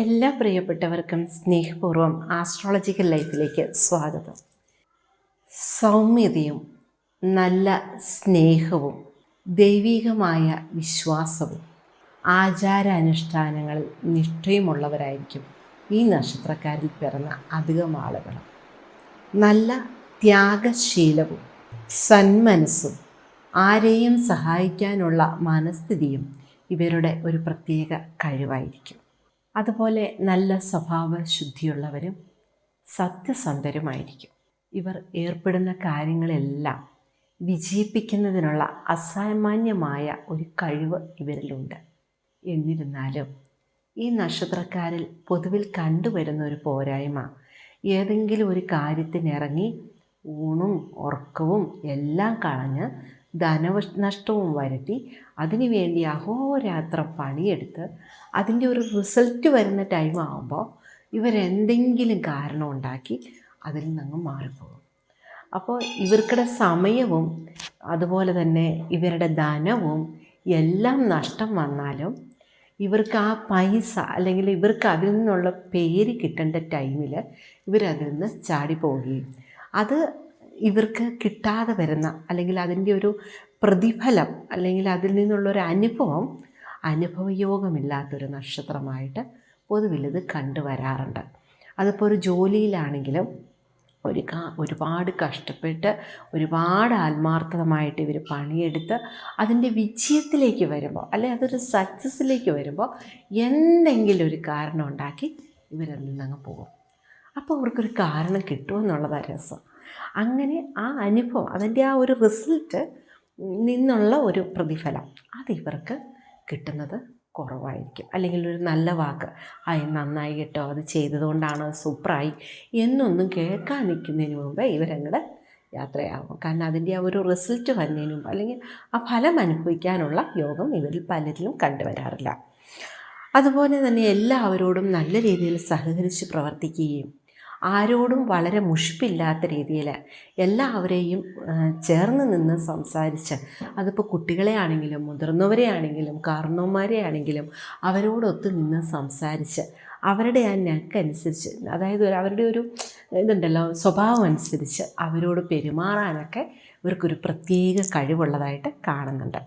എല്ലാ പ്രിയപ്പെട്ടവർക്കും സ്നേഹപൂർവം ആസ്ട്രോളജിക്കൽ ലൈഫിലേക്ക് സ്വാഗതം. സൗമ്യതയും നല്ല സ്നേഹവും ദൈവികമായ വിശ്വാസവും ആചാരാനുഷ്ഠാനങ്ങളിൽ നിഷ്ഠയുമുള്ളവരായിരിക്കും ഈ നക്ഷത്രക്കാരിൽ പിറന്ന അധികം ആളുകൾ. നല്ല ത്യാഗശീലവും സന്മനസ്സും ആരെയും സഹായിക്കാനുള്ള മനസ്ഥിതിയും ഇവരുടെ ഒരു പ്രത്യേക കഴിവായിരിക്കും. അതുപോലെ നല്ല സ്വഭാവ ശുദ്ധിയുള്ളവരും സത്യസന്ധരുമായിരിക്കും. ഇവർ ഏർപ്പെടുന്ന കാര്യങ്ങളെല്ലാം വിജയിപ്പിക്കുന്നതിനുള്ള അസാമാന്യമായ ഒരു കഴിവ് ഇവരിലുണ്ട്. എന്നിരുന്നാലും ഈ നക്ഷത്രക്കാരിൽ പൊതുവിൽ കണ്ടുവരുന്ന ഒരു പോരായ്മ ഏതെങ്കിലും ഒരു കാര്യത്തിനിറങ്ങി ഊണും ഉറക്കവും എല്ലാം കളഞ്ഞ് ധനനഷ്ടവും വരുത്തി. അതിനുവേണ്ടി അഹോരാത്രം പണിയെടുത്ത് അതിന്റെ ഒരു റിസൾട്ട് വരുന്ന ടൈം ആകുമ്പോൾ ഇവരെന്തെങ്കിലും കാരണം ഉണ്ടാക്കി അതിൽ നിന്നങ്ങ് മാറിപ്പോകും. അപ്പോൾ ഇവർക്കുടെ സമയവും അതുപോലെ തന്നെ ഇവരുടെ ധനവും എല്ലാം നഷ്ടം വന്നാലും ഇവർക്ക് ആ പൈസ അല്ലെങ്കിൽ ഇവർക്ക് അതിൽ നിന്നുള്ള പേര് കിട്ടേണ്ട ടൈമിൽ ഇവരതിൽ നിന്ന് ചാടിപ്പോവുകയും. അത് ഇവർക്ക് കിട്ടാതെ വരുന്ന അല്ലെങ്കിൽ അതിന്റെ ഒരു പ്രതിഫലം അല്ലെങ്കിൽ അതിൽ നിന്നുള്ളൊരു അനുഭവം അനുഭവയോഗമില്ലാത്തൊരു നക്ഷത്രമായിട്ട് പൊതുവിൽ ഇത് കണ്ടുവരാറുണ്ട്. അതിപ്പോൾ ഒരു ജോലിയിലാണെങ്കിലും ഒരു ഒരുപാട് കഷ്ടപ്പെട്ട് ഒരുപാട് ആത്മാർത്ഥമായിട്ട് ഇവർ പണിയെടുത്ത് അതിന്റെ വിജയത്തിലേക്ക് വരുമ്പോൾ അല്ലെ അതൊരു സക്സസ്സിലേക്ക് വരുമ്പോൾ എന്തെങ്കിലും ഒരു കാരണം ഉണ്ടാക്കി നിന്നങ്ങ് പോകും. അപ്പോൾ അവർക്കൊരു കാരണം കിട്ടുമെന്നുള്ളതാണ് രസം. അങ്ങനെ ആ അനുഭവം അതിന്റെ ആ ഒരു റിസൾട്ട് നിന്നുള്ള ഒരു പ്രതിഫലം അത് ഇവർക്ക് കിട്ടുന്നത് കുറവായിരിക്കും. അല്ലെങ്കിൽ ഒരു നല്ല വാക്ക് ആയി നന്നായി കേട്ടോ അത് ചെയ്തതുകൊണ്ടാണ് സൂപ്പറായി എന്നൊന്നും കേൾക്കാൻ നിൽക്കുന്നതിന് മുമ്പ് ഇവരങ്ങടെ യാത്രയാകും. കാരണം അതിന്റെ ആ ഒരു റിസൾട്ട് വരുന്നതിന് മുമ്പ് അല്ലെങ്കിൽ ആ ഫലം അനുഭവിക്കാനുള്ള യോഗം ഇവരിൽ പലരിലും കണ്ടുവരാറില്ല. അതുപോലെ തന്നെ എല്ലാവരോടും നല്ല രീതിയിൽ സഹകരിച്ച് പ്രവർത്തിക്കുകയും ആരോടും വളരെ മുഷിപ്പില്ലാത്ത രീതിയിൽ എല്ലാവരെയും ചേർന്ന് നിന്ന് സംസാരിച്ച് അതിപ്പോൾ കുട്ടികളെ ആണെങ്കിലും മുതിർന്നവരെ ആണെങ്കിലും കാരണവന്മാരെ ആണെങ്കിലും അവരോടൊത്ത് നിന്ന് സംസാരിച്ച് അവരുടെ ആ നെക്കനുസരിച്ച് അതായത് അവരുടെ ഒരു ഇതുണ്ടല്ലോ സ്വഭാവം അനുസരിച്ച് അവരോട് പെരുമാറാനൊക്കെ ഇവർക്കൊരു പ്രത്യേക കഴിവുള്ളതായിട്ട് കാണുന്നുണ്ട്.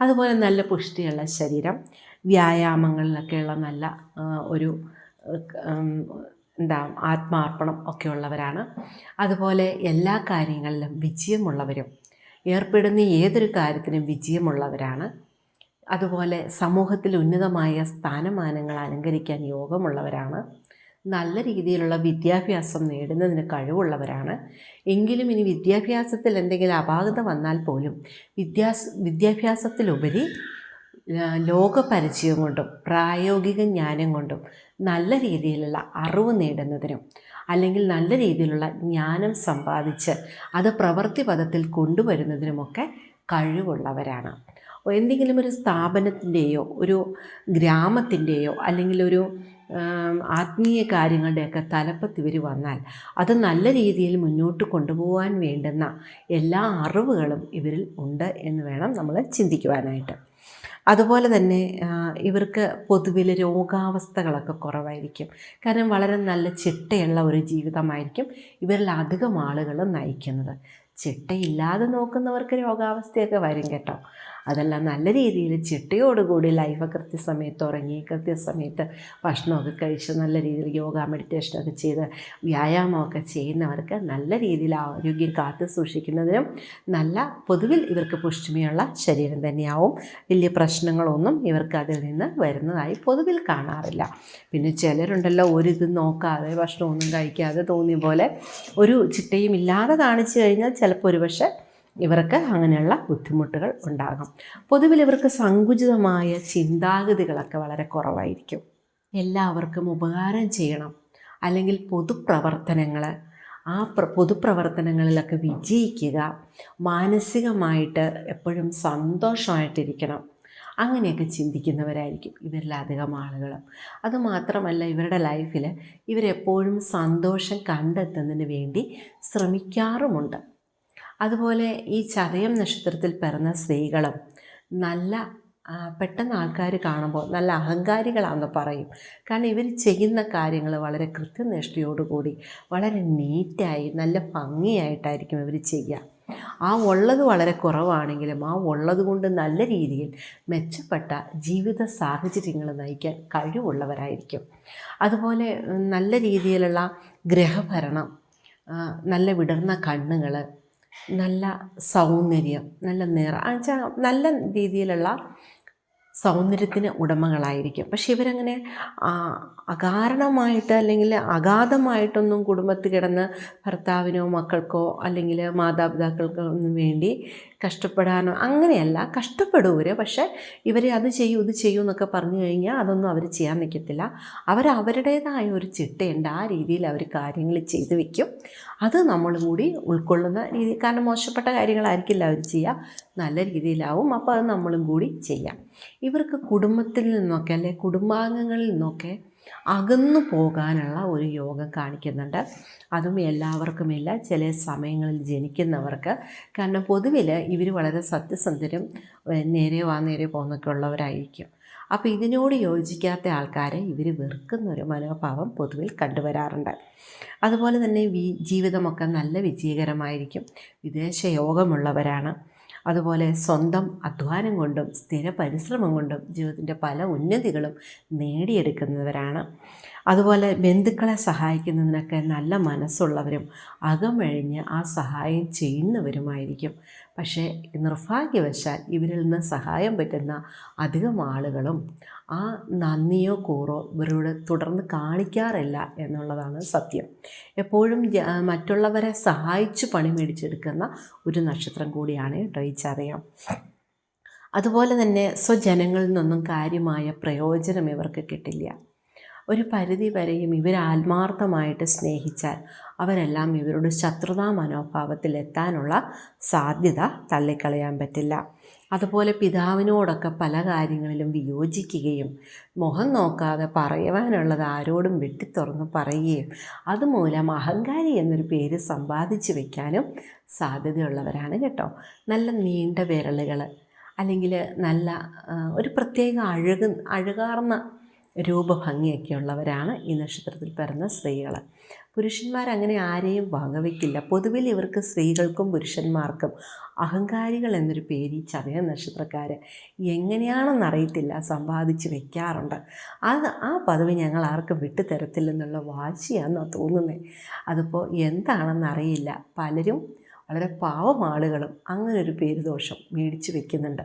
അതുപോലെ നല്ല പുഷ്ടിയുള്ള ശരീരം വ്യായാമങ്ങളിലൊക്കെയുള്ള നല്ല ഒരു എന്താ ആത്മാർപ്പണം ഒക്കെ ഉള്ളവരാണ്. അതുപോലെ എല്ലാ കാര്യങ്ങളിലും വിജയമുള്ളവരും ഏർപ്പെടുന്ന ഏതൊരു കാര്യത്തിനും വിജയമുള്ളവരാണ്. അതുപോലെ സമൂഹത്തിൽ ഉന്നതമായ സ്ഥാനമാനങ്ങൾ അലങ്കരിക്കാൻ യോഗമുള്ളവരാണ്. നല്ല രീതിയിലുള്ള വിദ്യാഭ്യാസം നേടുന്നതിന് കഴിവുള്ളവരാണ്. എങ്കിലും ഇനി വിദ്യാഭ്യാസത്തിൽ എന്തെങ്കിലും അപാകത വന്നാൽ പോലും വിദ്യാഭ്യാസത്തിലുപരി ലോകപരിചയം കൊണ്ടും പ്രായോഗിക ജ്ഞാനം കൊണ്ടും നല്ല രീതിയിലുള്ള അറിവ് നേടുന്നതിനും അല്ലെങ്കിൽ നല്ല രീതിയിലുള്ള ജ്ഞാനം സമ്പാദിച്ച് അത് പ്രവൃത്തി പദത്തിൽ കൊണ്ടുവരുന്നതിനുമൊക്കെ കഴിവുള്ളവരാണ്. എന്തെങ്കിലും ഒരു സ്ഥാപനത്തിന്റെയോ ഒരു ഗ്രാമത്തിന്റെയോ അല്ലെങ്കിൽ ഒരു ആത്മീയ കാര്യങ്ങളുടെയൊക്കെ തലപ്പത്ത് ഇവർ വന്നാൽ അത് നല്ല രീതിയിൽ മുന്നോട്ട് കൊണ്ടുപോകാൻ വേണ്ടുന്ന എല്ലാ അറിവുകളും ഇവരിൽ ഉണ്ട് എന്ന് വേണം നമ്മൾ ചിന്തിക്കുവാനായിട്ട്. അതുപോലെ തന്നെ ഇവർക്ക് പൊതുവിൽ രോഗാവസ്ഥകളൊക്കെ കുറവായിരിക്കും. കാരണം വളരെ നല്ല ചിട്ടയുള്ള ഒരു ജീവിതമായിരിക്കും ഇവരിൽ അധികം ആളുകൾ നയിക്കുന്നത്. ചിട്ടയില്ലാതെ നോക്കുന്നവർക്ക് രോഗാവസ്ഥയൊക്കെ വരും കേട്ടോ. അതെല്ലാം നല്ല രീതിയിൽ ചിട്ടയോടുകൂടി ലൈഫ് കൃത്യസമയത്ത് ഉറങ്ങി കൃത്യസമയത്ത് ഭക്ഷണമൊക്കെ കഴിച്ച് നല്ല രീതിയിൽ യോഗ മെഡിറ്റേഷനൊക്കെ ചെയ്ത് വ്യായാമമൊക്കെ ചെയ്യുന്നവർക്ക് നല്ല രീതിയിൽ ആരോഗ്യം കാത്തു സൂക്ഷിക്കുന്നതിനും നല്ല പൊതുവിൽ ഇവർക്ക് പുഷ്ടിമയുള്ള ശരീരം തന്നെയാവും. വലിയ പ്രശ്നങ്ങളൊന്നും ഇവർക്ക് അതിൽ നിന്ന് വരുന്നതായി പൊതുവിൽ കാണാറില്ല. പിന്നെ ചിലരുണ്ടല്ലോ ഒരു ഇത് നോക്കാതെ ഭക്ഷണമൊന്നും കഴിക്കാതെ തോന്നിയ പോലെ ഒരു ചിട്ടയും ഇല്ലാതെ കാണിച്ചു കഴിഞ്ഞാൽ ചിലപ്പോൾ ഒരുപക്ഷെ ഇവർക്ക് അങ്ങനെയുള്ള ബുദ്ധിമുട്ടുകൾ ഉണ്ടാകും. പൊതുവിൽ ഇവർക്ക് സങ്കുചിതമായ ചിന്താഗതികളൊക്കെ വളരെ കുറവായിരിക്കും. എല്ലാവർക്കും ഉപകാരം ചെയ്യണം. അല്ലെങ്കിൽ പൊതുപ്രവർത്തനങ്ങൾ ആ പ്ര പൊതുപ്രവർത്തനങ്ങളിലൊക്കെ വിജയിക്കുക മാനസികമായിട്ട് എപ്പോഴും സന്തോഷമായിട്ടിരിക്കണം. അങ്ങനെയൊക്കെ ചിന്തിക്കുന്നവരായിരിക്കും ഇവരിലധികം ആളുകൾ. അതുമാത്രമല്ല ഇവരുടെ ലൈഫിൽ ഇവരെപ്പോഴും സന്തോഷം കണ്ടെത്തുന്നതിന് വേണ്ടി ശ്രമിക്കാറുമുണ്ട്. അതുപോലെ ഈ ചതയം നക്ഷത്രത്തിൽ പിറന്ന സ്ത്രീകളും നല്ല പെട്ടെന്ന് ആൾക്കാർ കാണുമ്പോൾ നല്ല അഹങ്കാരികളാണെന്ന് പറയും. കാരണം ഇവർ ചെയ്യുന്ന കാര്യങ്ങൾ വളരെ കൃത്യനിഷ്ഠയോടുകൂടി വളരെ നീറ്റായി നല്ല ഭംഗിയായിട്ടായിരിക്കും ഇവർ ചെയ്യുക. ആ ഉള്ളത് വളരെ കുറവാണെങ്കിലും ആ ഉള്ളത് കൊണ്ട് നല്ല രീതിയിൽ മെച്ചപ്പെട്ട ജീവിത സാഹചര്യങ്ങൾ നയിക്കാൻ കഴിവുള്ളവരായിരിക്കും. അതുപോലെ നല്ല രീതിയിലുള്ള ഗ്രഹഭരണം നല്ല വിടർന്ന കണ്ണുകൾ നല്ല സൗന്ദര്യം നല്ല നിറ. എന്നുവെച്ചാൽ നല്ല രീതിയിലുള്ള സൗന്ദര്യത്തിന് ഉടമകളായിരിക്കും. പക്ഷെ ഇവരങ്ങനെ അകാരണമായിട്ട് അല്ലെങ്കിൽ അഗാധമായിട്ടൊന്നും കുടുംബത്തിൽ കിടന്ന് ഭർത്താവിനോ മക്കൾക്കോ അല്ലെങ്കിൽ മാതാപിതാക്കൾക്കോ ഒന്നും വേണ്ടി കഷ്ടപ്പെടാനോ അങ്ങനെയല്ല കഷ്ടപ്പെടുവർ പക്ഷേ ഇവർ അത് ചെയ്യൂ ഇത് ചെയ്യൂ എന്നൊക്കെ പറഞ്ഞു കഴിഞ്ഞാൽ അതൊന്നും അവർ ചെയ്യാൻ നിൽക്കത്തില്ല. അവർ അവരുടേതായ ഒരു ചിട്ടയുണ്ട്. ആ രീതിയിൽ അവർ കാര്യങ്ങൾ ചെയ്തു വെക്കും. അത് നമ്മൾ കൂടി ഉൾക്കൊള്ളുന്ന രീതി കാരണം മോശപ്പെട്ട കാര്യങ്ങളായിരിക്കില്ല അവർ ചെയ്യുക. നല്ല രീതിയിലാവും. അപ്പോൾ അത് നമ്മളും കൂടി ചെയ്യാം. ഇവർക്ക് കുടുംബത്തിൽ നിന്നൊക്കെ അല്ലെ കുടുംബാംഗങ്ങളിൽ നിന്നൊക്കെ അകന്നു പോകാനുള്ള ഒരു യോഗം കാണിക്കുന്നുണ്ട്. അതും എല്ലാവർക്കുമില്ല ചില സമയങ്ങളിൽ ജനിക്കുന്നവർക്ക് കാരണം പൊതുവിൽ ഇവർ വളരെ സത്യസന്ധരും നേരെ വാ നേരെ പോകുന്നൊക്കെ ഉള്ളവരായിരിക്കും. അപ്പോൾ ഇതിനോട് യോജിക്കാത്ത ആൾക്കാരെ ഇവർ വെറുക്കുന്നൊരു മനോഭാവം പൊതുവിൽ കണ്ടുവരാറുണ്ട്. അതുപോലെ തന്നെ ജീവിതമൊക്കെ നല്ല വിജയകരമായിരിക്കും. വിദേശ യോഗമുള്ളവരാണ്. അതുപോലെ സ്വന്തം അധ്വാനം കൊണ്ടും സ്ഥിര പരിശ്രമം കൊണ്ടും ജീവിതത്തിന്റെ പല ഉന്നതികളും നേടിയെടുക്കുന്നവരാണ്. അതുപോലെ ബന്ധുക്കളെ സഹായിക്കുന്നതിനൊക്കെ നല്ല മനസ്സുള്ളവരും അകമഴിഞ്ഞ് ആ സഹായം ചെയ്യുന്നവരുമായിരിക്കും. പക്ഷേ നിർഭാഗ്യവശാൽ ഇവരിൽ നിന്ന് സഹായം പറ്റുന്ന അധികം ആളുകളും ആ നന്ദിയോ കൂറോ ഇവരോട് തുടർന്ന് കാണിക്കാറില്ല എന്നുള്ളതാണ് സത്യം. എപ്പോഴും മറ്റുള്ളവരെ സഹായിച്ച് പണി മേടിച്ചെടുക്കുന്ന ഒരു നക്ഷത്രം കൂടിയാണ് കേട്ടോ ഈ ചറിയാം അതുപോലെ തന്നെ സ്വജനങ്ങളിൽ നിന്നൊന്നും കാര്യമായ പ്രയോജനം ഇവർക്ക് കിട്ടില്ല. ഒരു പരിധി വരെയും ഇവർ ആത്മാർത്ഥമായിട്ട് സ്നേഹിച്ചാൽ അവരെല്ലാം ഇവരുടെ ശത്രുതാ മനോഭാവത്തിൽ എത്താനുള്ള സാധ്യത തള്ളിക്കളയാൻ പറ്റില്ല. അതുപോലെ പിതാവിനോടൊക്കെ പല കാര്യങ്ങളിലും വിയോജിക്കുകയും മുഖം നോക്കാതെ പറയുവാനുള്ളത് ആരോടും വെട്ടിത്തുറന്ന് പറയുകയും അതുമൂലം അഹങ്കാരി എന്നൊരു പേര് സമ്പാദിച്ചു വയ്ക്കാനും സാധ്യതയുള്ളവരാണ് കേട്ടോ. നല്ല നീണ്ട വിരലുകൾ അല്ലെങ്കിൽ നല്ല ഒരു പ്രത്യേക അഴുക അഴകാർന്ന രൂപഭംഗിയൊക്കെ ഉള്ളവരാണ് ഈ നക്ഷത്രത്തിൽ പിറന്ന സ്ത്രീകൾ പുരുഷന്മാർ അങ്ങനെ ആരെയും വകവയ്ക്കില്ല പൊതുവിൽ ഇവർക്ക് സ്ത്രീകൾക്കും പുരുഷന്മാർക്കും അഹങ്കാരികൾ എന്നൊരു പേര് ഈ ചതയ നക്ഷത്രക്കാർ എങ്ങനെയാണെന്നറിയത്തില്ല സമ്പാദിച്ച് വെക്കാറുണ്ട്. അത് ആ പദവി ഞങ്ങൾ ആർക്കും വിട്ടു തരത്തില്ലെന്നുള്ള വാശിയാണെന്നാണ് തോന്നുന്നത് അതിപ്പോൾ എന്താണെന്നറിയില്ല. പലരും വളരെ പാവം ആളുകളും അങ്ങനെ ഒരു പേരുദോഷം മേടിച്ച് വെക്കുന്നുണ്ട്.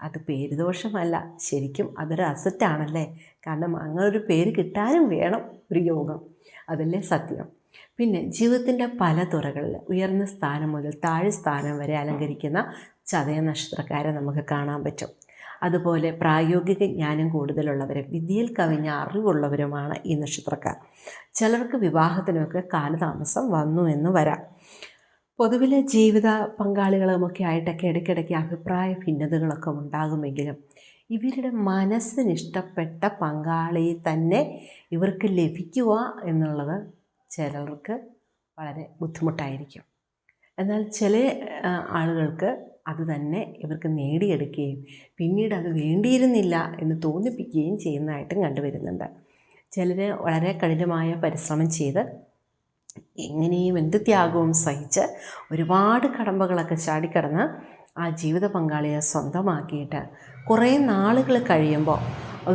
അത് പേര് ദോഷമല്ല ശരിക്കും അതൊരു അസറ്റാണല്ലേ കാരണം അങ്ങനെ ഒരു പേര് കിട്ടാനും വേണം ഒരു യോഗം. അതല്ലേ സത്യം. പിന്നെ ജീവിതത്തിന്റെ പല തുറകളിൽ ഉയർന്ന സ്ഥാനം മുതൽ താഴെ സ്ഥാനം വരെ അലങ്കരിക്കുന്ന ചതയ നക്ഷത്രക്കാരെ നമുക്ക് കാണാൻ പറ്റും. അതുപോലെ പ്രായോഗിക ജ്ഞാനം കൂടുതലുള്ളവരും വിദ്യയിൽ കവിഞ്ഞ അറിവുള്ളവരുമാണ് ഈ നക്ഷത്രക്കാർ. ചിലർക്ക് വിവാഹത്തിനൊക്കെ കാലതാമസം വന്നു എന്ന് വരാം. പൊതുവിലെ ജീവിത പങ്കാളികളുമൊക്കെ ആയിട്ടൊക്കെ ഇടയ്ക്കിടയ്ക്ക് അഭിപ്രായ ഭിന്നതകളൊക്കെ ഉണ്ടാകുമെങ്കിലും ഇവരുടെ മനസ്സിനിഷ്ടപ്പെട്ട പങ്കാളിയെ തന്നെ ഇവർക്ക് ലഭിക്കുക എന്നുള്ളത് ചിലർക്ക് വളരെ ബുദ്ധിമുട്ടായിരിക്കും. എന്നാൽ ചില ആളുകൾക്ക് അത് തന്നെ ഇവർക്ക് നേടിയെടുക്കുകയും പിന്നീട് അത് വേണ്ടിയിരുന്നില്ല എന്ന് തോന്നിപ്പിക്കുകയും ചെയ്യുന്നതായിട്ടും കണ്ടുവരുന്നുണ്ട്. ചിലർ വളരെ കഠിനമായ പരിശ്രമം ചെയ്ത് എങ്ങനെയും എന്ത് ത്യാഗവും സഹിച്ച് ഒരുപാട് കടമ്പകളൊക്കെ ചാടിക്കടന്ന് ആ ജീവിത പങ്കാളിയെ സ്വന്തമാക്കിയിട്ട് കുറേ നാളുകൾ കഴിയുമ്പോൾ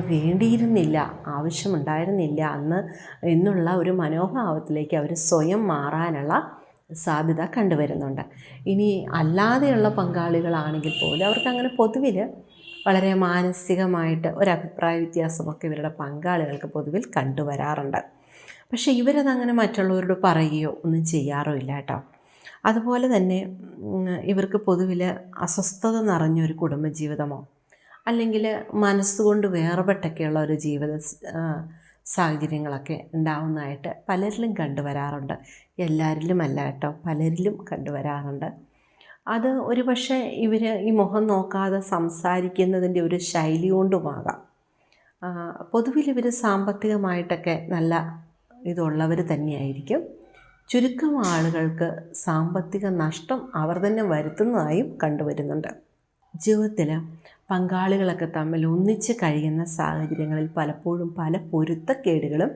വേണ്ടിയിരുന്നില്ല ആവശ്യമുണ്ടായിരുന്നില്ല അന്ന് എന്നുള്ള ഒരു മനോഭാവത്തിലേക്ക് അവർ സ്വയം മാറാനുള്ള സാധ്യത കണ്ടുവരുന്നുണ്ട്. ഇനി അല്ലാതെയുള്ള പങ്കാളികളാണെങ്കിൽ പോലും അവർക്ക് അങ്ങനെ പൊതുവിൽ വളരെ മാനസികമായിട്ട് ഒരു അഭിപ്രായ വ്യത്യാസമൊക്കെ ഇവരുടെ പങ്കാളികൾക്ക് പൊതുവിൽ കണ്ടുവരാറുണ്ട്. പക്ഷേ ഇവരതങ്ങനെ മറ്റുള്ളവരോട് പറയുകയോ ഒന്നും ചെയ്യാറോ ഇല്ല കേട്ടോ. അതുപോലെ തന്നെ ഇവർക്ക് പൊതുവിൽ അസ്വസ്ഥത നിറഞ്ഞൊരു കുടുംബജീവിതമോ അല്ലെങ്കിൽ മനസ്സുകൊണ്ട് വേർപെട്ടൊക്കെയുള്ള ഒരു ജീവിത സാഹചര്യങ്ങളൊക്കെ ഉണ്ടാവുന്നതായിട്ട് പലരിലും കണ്ടുവരാറുണ്ട്. എല്ലാവരിലും അല്ല കേട്ടോ പലരിലും കണ്ടുവരാറുണ്ട്. അത് ഒരു പക്ഷേ ഇവർ ഈ മുഖം നോക്കാതെ സംസാരിക്കുന്നതിന്റെ ഒരു ശൈലി കൊണ്ടുമാകാം. പൊതുവിൽ ഇവർ സാമ്പത്തികമായിട്ടൊക്കെ നല്ല ഇതുള്ളവർ തന്നെയായിരിക്കും. ചുരുക്കം ആളുകൾക്ക് സാമ്പത്തിക നഷ്ടം അവർ തന്നെ വരുത്തുന്നതായും കണ്ടുവരുന്നുണ്ട്. ജീവിതത്തിൽ പങ്കാളികളൊക്കെ തമ്മിൽ ഒന്നിച്ച് കഴിയുന്ന സാഹചര്യങ്ങളിൽ പലപ്പോഴും പല പൊരുത്തക്കേടുകളും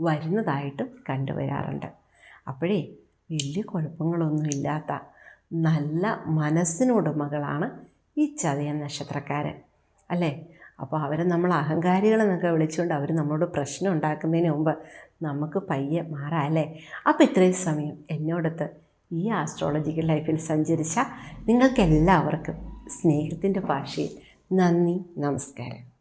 വരുന്നതായിട്ടും കണ്ടുവരാറുണ്ട്. അപ്പോഴേ വലിയ കുഴപ്പങ്ങളൊന്നും ഇല്ലാത്ത നല്ല മനസ്സിനുടമകളാണ് ഈ ചതയ നക്ഷത്രക്കാരൻ. അല്ലേ? അപ്പോൾ അവരെ നമ്മൾ അഹങ്കാരികളെന്നൊക്കെ വിളിച്ചുകൊണ്ട് അവർ നമ്മളോട് പ്രശ്നം ഉണ്ടാക്കുന്നതിന് മുമ്പ് നമുക്ക് പയ്യെ മാറാം അല്ലേ? അപ്പോൾ ഇത്രയും സമയം എന്നോടത്ത് ഈ ആസ്ട്രോളജിക്കൽ ലൈഫിൽ സഞ്ചരിച്ച നിങ്ങൾക്കെല്ലാവർക്കും സ്നേഹത്തിന്റെ ഭാഷയിൽ നന്ദി നമസ്കാരം.